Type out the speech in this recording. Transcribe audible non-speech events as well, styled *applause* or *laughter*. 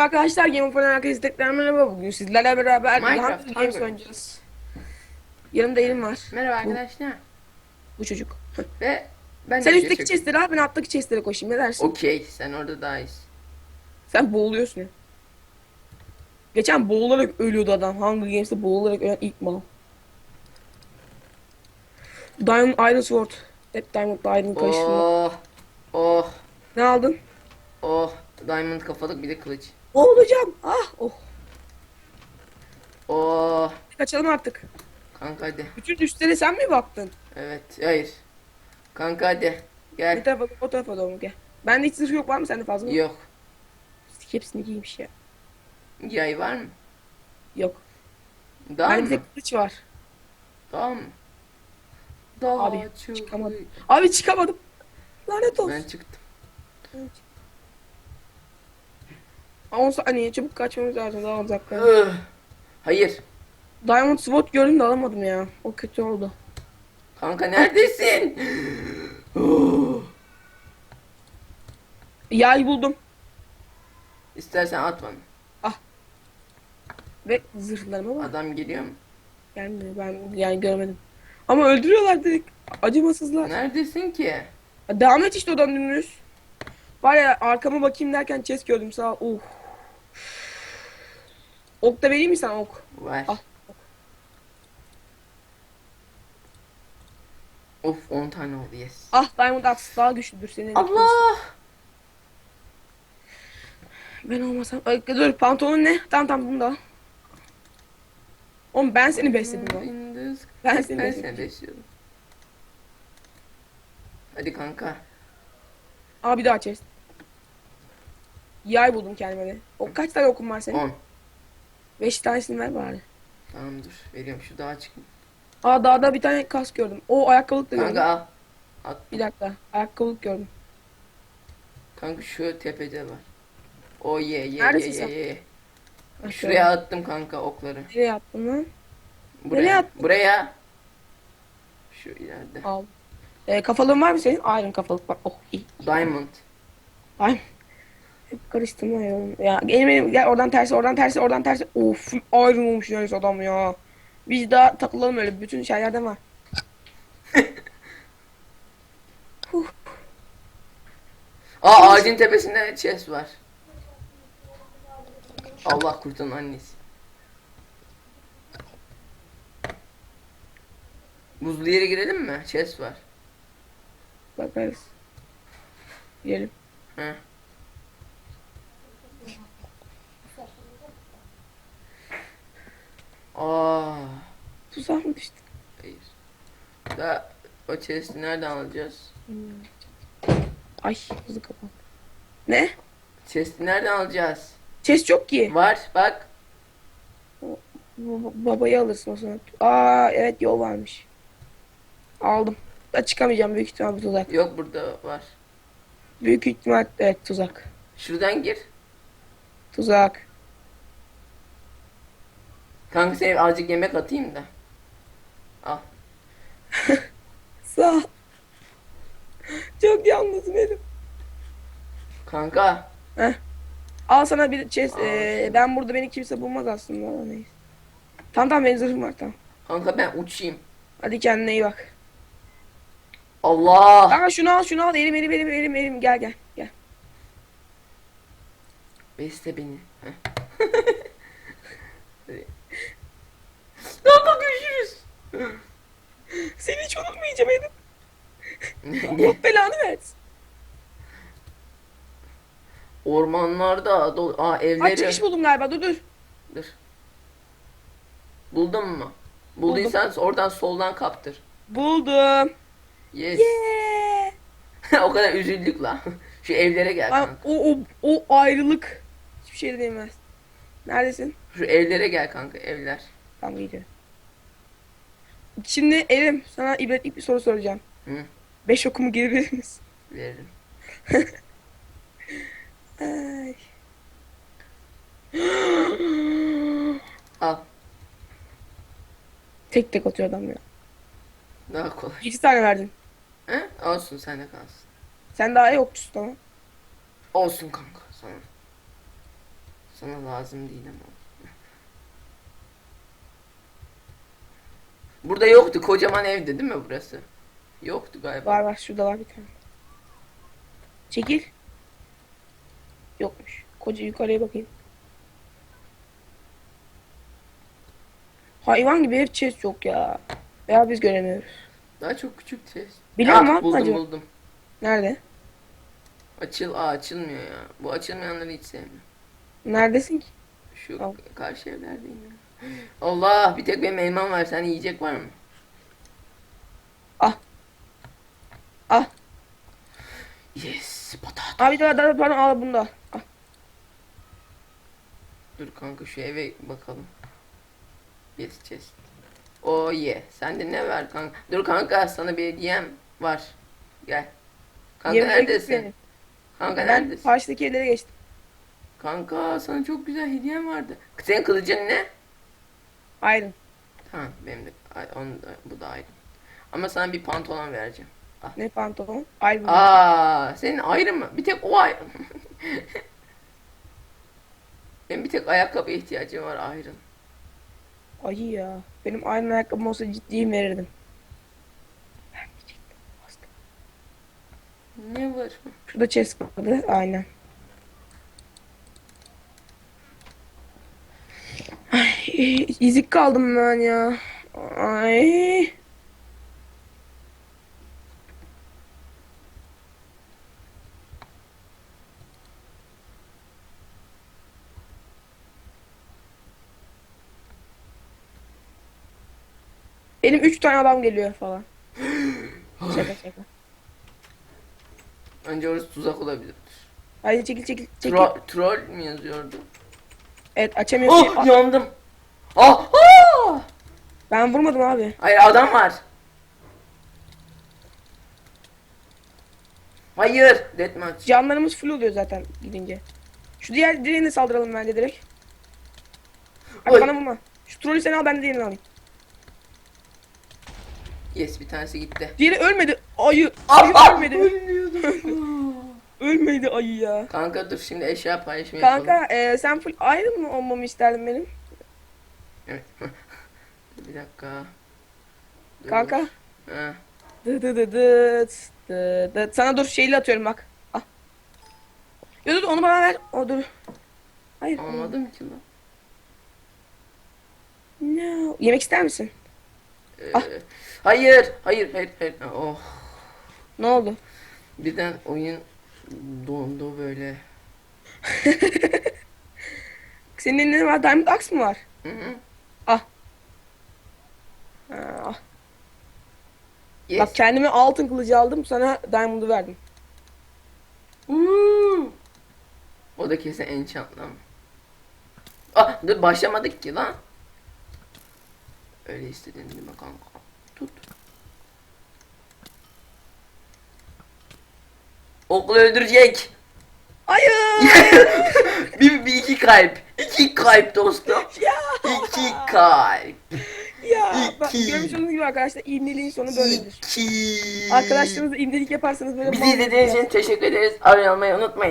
Merhaba arkadaşlar, Game of Thrones herkese tekrar merhaba. Bugün sizlerle beraber Minecraft Games oynayacağız. Yanımda Elim var. Merhaba arkadaşlar. Bu çocuk. Ve ben Sen de üstteki chestleri al, ben alttaki chestlere koşayım. Ne dersin? Okey sen orada daha iyisin. Sen boğuluyorsun. Geçen boğularak ölüyordu adam. Hunger Games'te boğularak ölen ilk mal. Diamond Iron Sword. Hep Diamond Iron karıştırma. Oh. Oh. Ne aldın? Oh. Diamond kafalık bir de kılıç. Boğulacağım. Ah oh. Oh. Kaçalım artık. Kanka hadi. Bütün üstlere sen mi baktın? Evet. Hayır. Kanka hadi. Bir Gel. tarafa, o tarafa doğru gel. Bende hiç zırh yok var mı sende fazla? mı? Yok. Hepsini giymiş ya. Yay var mı? Yok. Daha Bende mı? bir tek kılıç var. Daha mı? Daha Abi, çok. çıkamadım. Abi çıkamadım. Lanet olsun. Ben çıktım. Ben... 10 saniye çabuk kaçmamız lazım daha uzakta. Ugh. Hayır. Diamond Sword gördüm de alamadım ya. O kötü oldu. Kanka neredesin? *gasps* Yay buldum. İstersen at bana. Ve zırhlarıma bak. Adam geliyor mu? Gelmiyor ben yani görmedim. Ama öldürüyorlar direkt. Acımasızlar. Neredesin ki? Devam et işte odan dümdüz. Var ya arkama bakayım derken chest gördüm sağ. Uh. Ok da vereyim mi sana ok? Var. Al. Of 10 tane oldu yes. Ah Diamond Axe daha güçlüdür senin. Allah! Ben olmasam. Ay, dur pantolon ne? Tamam tamam bunu da al. Oğlum ben seni besledim lan. Gündüz. Ben seni ben besledim. Hadi kanka. Aa bir daha chest. Yay buldum kendime de. O kaç tane okum var senin? 10. 5 tanesini ver bari. Tamam dur. Veriyorum şu dağa çık. Aa dağda bir tane kask gördüm. O ayakkabılık da gördüm. Kanka al. At. Bir dakika. Ayakkabılık gördüm. Kanka şu tepede var. O ye ye ye Neredesin ye Şuraya attım kanka okları. Nereye attın lan? Buraya. Nereye attın? Buraya. Şu ileride. Al. Ee, kafalığın var mı senin? Iron kafalık var. Oh iyi. Diamond. Ay. Hep karıştırma ya. Benim, benim gel oradan tersi oradan tersi oradan tersi. Of olmuş yani adam ya. Biz daha takılalım öyle bütün şeylerden var. *laughs* Huh. Aa ağacın tepesinde chest var. Allah kurtarın annesi. Buzlu yere girelim mi? Chest var. Bakarız. Gidelim. He. Aa, Düştü? hayır. Da o chest'i nereden alacağız? Ay hızlı kapat. Ne? Chest'i nereden alacağız? Chest çok ki. Var bak. Ba- babayı alırsın o zaman. Aa evet yol varmış. Aldım. Da çıkamayacağım büyük ihtimal bu tuzak. Yok burada var. Büyük ihtimal evet tuzak. Şuradan gir. Tuzak. Kanka sana azıcık yemek atayım da. Al. *laughs* Çok yalnızım elim. Kanka. Heh. Al sana bir chest. Ee, ben burada beni kimse bulmaz aslında ama neyse. Tamam tamam benim zırhım var tamam. Kanka ben uçayım. Hadi kendine iyi bak. Allah. Aa şunu al şunu al elim elim elim elim elim gel gel gel. Besle beni. Hadi. *laughs* Kanka görüşürüz. Seni hiç unutmayacağım elim. *laughs* Allah belanı versin. Ormanlarda dolu. Aa evleri. çıkış buldum galiba dur dur. Dur. Buldun mu? Bulduysan oradan soldan kaptır. Buldum. Yes. Yeah. *laughs* o kadar üzüldük la. *laughs* Şu evlere gel Lan kanka. o, o, o ayrılık hiçbir şey de değmez. Neredesin? Şu evlere gel kanka evler. Tamam gidiyorum. Şimdi Elim sana ibretlik bir soru soracağım. Hı. Beş okumu geri verir misin? Veririm. *laughs* Ay. *gasps* Al. tek tek atıyor adam ya. Daha kolay. İki tane verdin. He? Olsun sende kalsın. Sen daha iyi okçusun tamam. Olsun kanka sana. Sana lazım değil ama. Burada yoktu. Kocaman evde değil mi burası? Yoktu galiba. Var var şurada var bir tane. Çekil. Yokmuş. Koca yukarıya bakayım. Hayvan gibi hep chest yok ya. Veya biz göremiyoruz. Daha çok küçük chest. Biliyor Ah, musun buldum acaba? buldum. Nerede? Açıl, aa açılmıyor ya. Bu açılmayanları hiç sevmiyorum. Neredesin ki? Şu Al. karşı evlerdeyim ya. *gasps* Allah bir tek benim elmam var. Sen yiyecek var mı? Ah. Ah. Yes patates. Abi daha daha pardon al bunu da. al. Dur kanka şu eve bakalım. Yes chest. Oh yeah. Sende ne var kanka? Dur kanka sana bir hediyem var. Gel. Kanka git neredesin? beni. Kanka Ben neredesin? karşıdaki evlere geçtim. Kanka sana çok güzel hediyem vardı. Senin kılıcın ne? Ayrın. Tamam benim de da, bu da ayrı. Ama sana bir pantolon vereceğim. Ne pantolon? Ayrın. Aa, senin ayrı mı? Bir tek o ayrı. *laughs* Benim bir tek ayakkabı ihtiyacım var ayrı. Ayı ya. Benim ayrın ayakkabım olsa ciddiyim verirdim. Vermeyecektim. Bastım. Ne var? Şurada chest kaldı. Aynen. Ay, izik kaldım ben ya. Ay. Benim üç tane adam geliyor falan. *gasps* şaka şaka. Önce orası tuzak olabilir. Haydi çekil çekil çekil. Tro troll mi yazıyordu? Evet açamıyorum. Oh Ah, yandım. Ah! ah! Ben vurmadım abi. Hayır adam var. Hayır. Deathmatch. Canlarımız full oluyor zaten gidince. Şu diğer diğerine saldıralım bence direkt. Hadi Oy. bana vurma. Şu trolü sen al ben de diğerini alayım. Yes bir tanesi gitti. Diğeri ölmedi. Ayı. Ah, Ayı ah, ölmedi. *laughs* Ölmedi ayı ya. Kanka dur şimdi eşya paylaşımı yapalım. Kanka e, sen full ayrı mı olmamı isterdin benim? Evet. Dur *laughs* bir dakika. Dur. Kanka. Ha. Dı dı dı dı dıt. Sana dur şeyli atıyorum bak. Al. Ya dur onu bana ver. O dur. Hayır. Almadım ki lan. No. Yemek ister misin? Ee, Ah. Hayır, hayır, hayır, hayır. Oh. Ne oldu? Birden oyun dondu böyle. *laughs* Senin ne var? Diamond Axe mı var? Hı hı. Ah. Ah. Yes. Bak kendime altın kılıcı aldım sana diamond'u verdim. Uuu. O da kesin enchantlı ama. Ah dur başlamadık ki lan. Öyle istedin değil mi kanka? Tut. Oklu öldürecek. Hayır. *laughs* bir, bir iki kalp. İki kalp dostum. ya. İki kalp. Ya. Bak, İki. görmüş olduğunuz gibi arkadaşlar ibneliğin sonu böyledir. İki. Arkadaşlarınızla ibnelik yaparsanız böyle Bizi mal- izlediğiniz için teşekkür ederiz. Abone olmayı unutmayın.